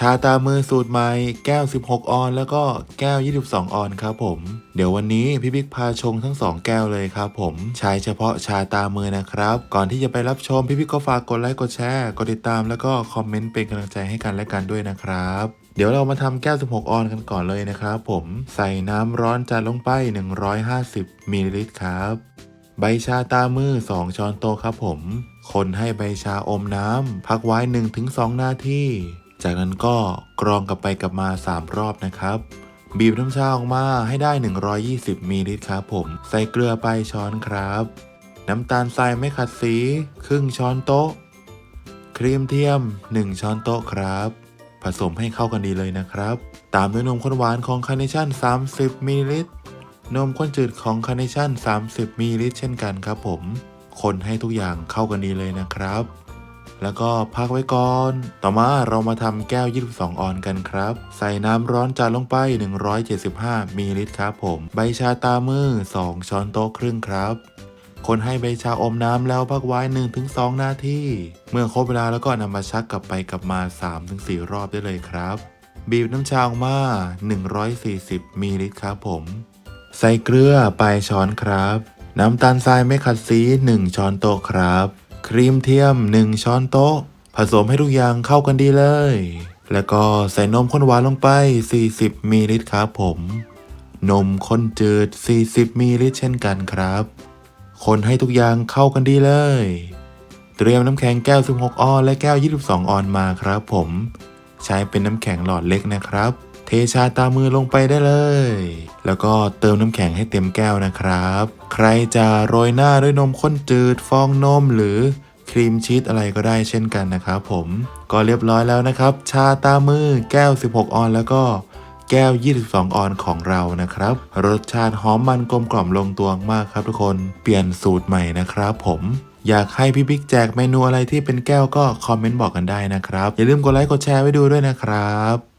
ชาตามือสูตรใหม่แก้ว 16 ออน แล้วก็แก้ว 22 ออนครับผม เดี๋ยววันนี้พี่บิ๊กพาชงทั้ง 2 แก้วเลยครับผม ใช้เฉพาะชาตามือนะครับ ก่อนที่จะไปรับชมพี่บิ๊กก็ฝากกดไลค์กดแชร์กดติดตามแล้วก็คอมเมนต์เป็นกำลังใจให้กันและกันด้วยนะครับเดี๋ยวเรามาทำแก้ว 16 ออนกันก่อนเลยนะครับผม ใส่น้ำร้อนจัดลงไป 150มิลลิลิตรครับ ใบชาตามือ 2 ช้อนโต๊ะครับผม คนให้ใบชาอมน้ำ พักไว้ 1-2 นาที จากนั้นก็กรองกลับไปกลับมา 3 รอบนะครับ บีบน้ำชาออกมาให้ได้ 120มิลลิลิตรครับผม ใส่เกลือไปช้อนครับ น้ำตาลทรายไม่ขัดสี ครึ่งช้อนโต๊ะ ครีมเทียม 1 ช้อนโต๊ะครับ ผสมให้เข้ากันดีเลยนะครับ ตามด้วยนมข้นหวานของคาร์เนชั่น 30มิลลิลิตรนมข้นจืดของคาร์เนชั่น 30มิลลิลิตรเช่นกันครับผม คนให้ทุกอย่างเข้ากันดีเลยนะครับ แล้วก็พักไว้ก่อน ต่อมาเรามาทำแก้ว 22 ออนกันครับ ใส่น้ำร้อนจัดลงไป 175มิลลิลิตรครับผม ใบชาตามือ 2 ช้อนโต๊ะครึ่งครับคนให้ใบชาอมน้ำแล้วพักไว้ 1-2 นาที เมื่อครบเวลาแล้วก็นำมาชักกลับไปกลับมา 3-4 รอบได้เลยครับ บีบน้ำชาออกมา 140มิลลิลิตรครับผม ใส่เกลือปลายช้อนครับ น้ำตาลทรายไม่ขัดสี 1 ช้อนโต๊ะครับ ครีมเทียม 1 ช้อนโต๊ะ ผสมให้ทุกอย่างเข้ากันดีเลย แล้วก็ใส่นมข้นหวานลงไป 40มิลลิลิตรครับผม นมข้นจืด 40มิลลิลิตรเช่นกันครับ คนให้ทุกอย่างเข้ากันดีเลย เตรียมน้ำแข็งแก้ว 16 ออน และแก้ว 22 ออนมาครับผม ใช้เป็นน้ำแข็งหลอดเล็กนะครับ เทชาตามือลงไปได้เลย แล้วก็เติมน้ำแข็งให้เต็มแก้วนะครับ ใครจะโรยหน้าด้วยนมข้นจืดฟองนมหรือครีมชีสอะไรก็ได้เช่นกันนะครับผมก็เรียบร้อยแล้วนะครับ ชาตามือแก้ว 16 ออนแล้วก็แก้ว 22 ออนของเรานะครับ รสชาติหอมมันกลมกล่อมลงตัวมากครับทุกคนเปลี่ยนสูตรใหม่นะครับผมอยากให้พี่บิ๊กแจกเมนูอะไรที่เป็นแก้วก็คอมเมนต์บอกกันได้นะครับ อย่าลืมกดไลค์กดแชร์ไว้ดูด้วยนะครับ